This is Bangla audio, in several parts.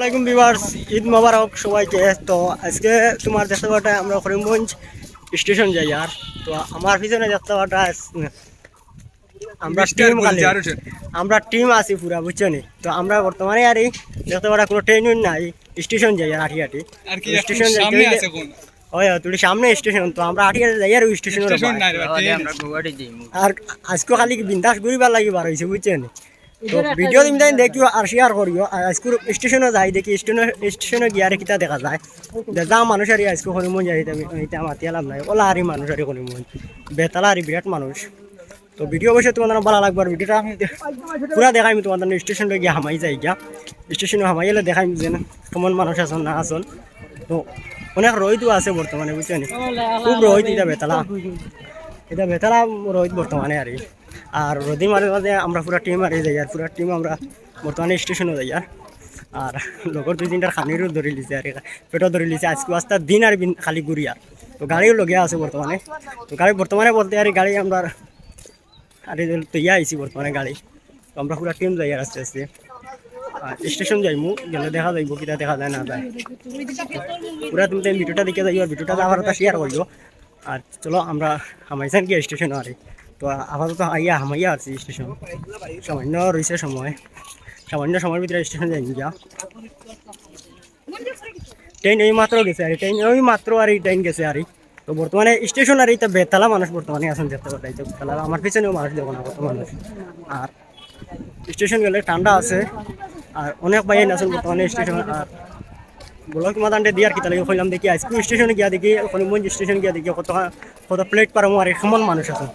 আসসালামাইকুম ভিউয়ার্স ঈদ মোবারক সবাইকে। তো আজকে তোমার দেখতে পাটা আমরা করিমগঞ্জ স্টেশন যাই আর। তো আমার পিছনে দেখতে পাটা আমরা টিম আমরা টিম আছি পুরা বুঝছ নি? তো আমরা বর্তমানে আর এই দেখতে পাটা কোনো ট্রেন নাই স্টেশন যাই আর হাঁটি হাঁটি স্টেশন ওই তুই সামনে স্টেশন তো আমরা হাঁটি যাই আর স্টেশন আর আজকে খালি বিন্দাস ঘুরিবার লাগি বার হয়েছে বুঝছ নি? তো ভিডিও তুমি তাই দেখিও আর শেয়ার করিও আর আজকে স্টেশনে যাই দেখি স্টেশনে স্টেশনে গিয়ে কিতা দেখা যায়। যা মানুষ আর আজকে হরিমন যাই আমি এটা মাতি আলাম নাই। ওলা আরি মানুষ আর হরিমন বেতালা আরি বিরাট মানুষ। তো ভিডিও বসে তোমাদের ভালো লাগবে আর ভিডিওটা আমি পুরা দেখাই আমি তোমাদের স্টেশনে গিয়ে হামাই যাই গিয়া। স্টেশনে হামাই এলে দেখাই যে কেমন মানুষ আছেন না আছেন তো অনেক রোহিতও আছে বর্তমানে বুঝছেন খুব রোহিত এটা বেতালা। এটা বেতালা রোহিত বর্তমানে আর। আর রোদি মাঝে মাঝে আমরা পুরা টিম আর যাই, আর পুরা টিম আমরা বর্তমানে স্টেশনে যাই, আর আর লগর দুই তিনটার খানিরও ধরে লিছে, আর পেটও ধরে লিছে। আজকে আস্তে দিন আর খালি ঘুরি আর। তো গাড়িও লগিয়া আছে বর্তমানে তো গাড়ি বর্তমানে বলতে আর গাড়ি আমরা আর তৈয়া আইছি বর্তমানে গাড়ি। তো আমরা পুরা টিম যাই, আর আস্তে আস্তে। আর স্টেশন যাইমু গেলে দেখা যাইব কিটা দেখা যায়, না যায়। পুরা তুমি ভিডিওটা দেখে যাইও, আর ভিডিওটা আবার শেয়ার করিও আর চলো, আমরা হামাইছেন কি, স্টেশন আরে তো আপাতত আইয়া হামাইয়া আছি স্টেশন সামান্য রয়েছে সময়। সামান্য সময়ের ভিতরে স্টেশন যাই। যা ট্রেন এই মাত্র গেছে আর ট্রেন ওই মাত্র আর এই ট্রেন গেছে আর। তো বর্তমানে স্টেশন আর এইটা বেতালা মানুষ বর্তমানে আছেন যেতে পারে বেতালা আমার পিছনেও মানুষ দেখো না কত মানুষ আর স্টেশন গেলে ঠান্ডা আছে। আর অনেক বাইন আছেন বর্তমানে স্টেশন আর ব্লক মাদানটে দিয়ার কি লাগে কইলাম দেখি আজকে স্টেশনে গিয়া দেখি হনুমঞ্জ স্টেশন গিয়া দেখি, কত কত প্লেট পারামো আর কেমন মানুষ আছে।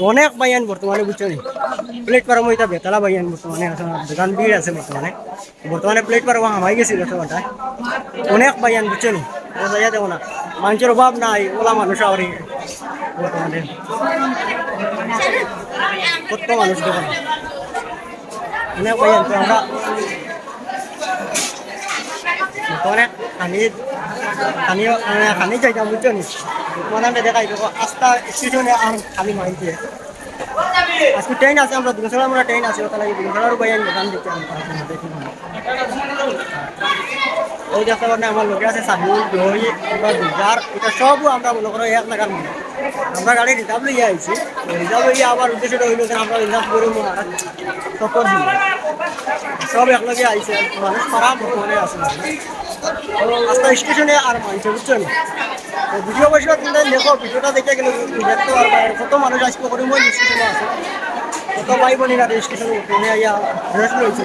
অনেক বাইয়ান বর্তমানে বুঝছ প্লেট পারামো এটা বেতালা বাইয়ান বর্তমানে দোকান ভিড় আছে বর্তমানে বর্তমানে প্লেট পারামো হামাই গেছি কথায় অনেক বাইয়ান বুঝছ যাইয়া দেখো না মানুষের অভাব নাই, ওলা মানুষ আর বর্তমানে কত মানুষ দেখো অনেক বাইয়ান তো আমরা বর্তমানে খানি খানি খানি যাইতাম বুঝছ নি মানে দেখাই দেবো আস্তা স্টেশনে আর খালি মারি দিয়ে আজকে ট্রেন আছে আমরা দুশো আমরা ট্রেন আছে ওটা লাগে দুশো বাইরে দোকান দিতে ওই দেখতে পারেন আমার লোকে আছে সাহিল দই আমরা দুজার এটা সবও আমরা মনে এক লাগার মনে আমরা গাড়ি রিজার্ভ লইয়া আইছি। রিজার্ভ লইয়া আবার উদ্দেশ্যটা হইল যে আমরা রিজার্ভ করে হয়। তখন সব একলগে আইছে। মানুষ খারাপ বর্তমানে আছে। রাস্তা স্টেশনে আর মানছে বুঝছেন ভিডিও বসে কিন্তু দেখো, ভিডিওটা দেখে গেলে দেখতে পারবে কত মানুষ আজকে করে মই স্টেশনে আছে। কত ভাই বোনেরা স্টেশনে আইয়া রেস্ট রয়েছে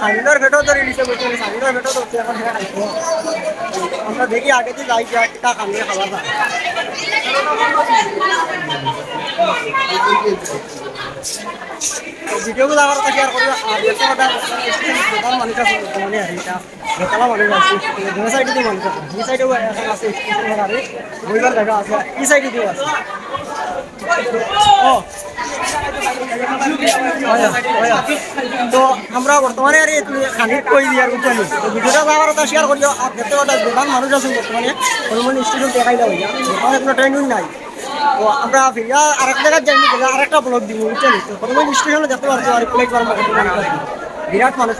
সাইডার ভেটো ধরে নিচে বসে সাইডার ভেটো ধরছে এখন আমরা দেখি আগে তো যাই যা টা কামিয়ে খাওয়া যায় ভিডিওগুলো আমার কাছে শেয়ার করবে আর দেখতে পাটা দোকান মানুষ আছে, বর্তমানে আর এটা। দোকানা মানুষ আছে দু সাইডে দিয়ে মানুষ আছে, দুই সাইডেও আছে স্টেশনের আরে বইবার জায়গা আছে। এই সাইডে দিয়েও আছে। তো আমরা বর্তমানে আর খানিক কই দিয়ার বুঝছ নি তো ভিডিওটা আবার ওটা শেয়ার করিও। আর দেখতে দোকান মানুষ আছে বর্তমানে। হনুমান স্টেশন দেখাই দাও দোকানে কোনো ট্রেন নাই। তো আমরা ফিরিয়া আর এক জায়গায় যাইনি, গেলে আর একটা ব্লগ দিব বুঝছ নি তো হনুমান স্টেশনে দেখতে পারছ, আর প্লেট পারব বিরাট মানুষ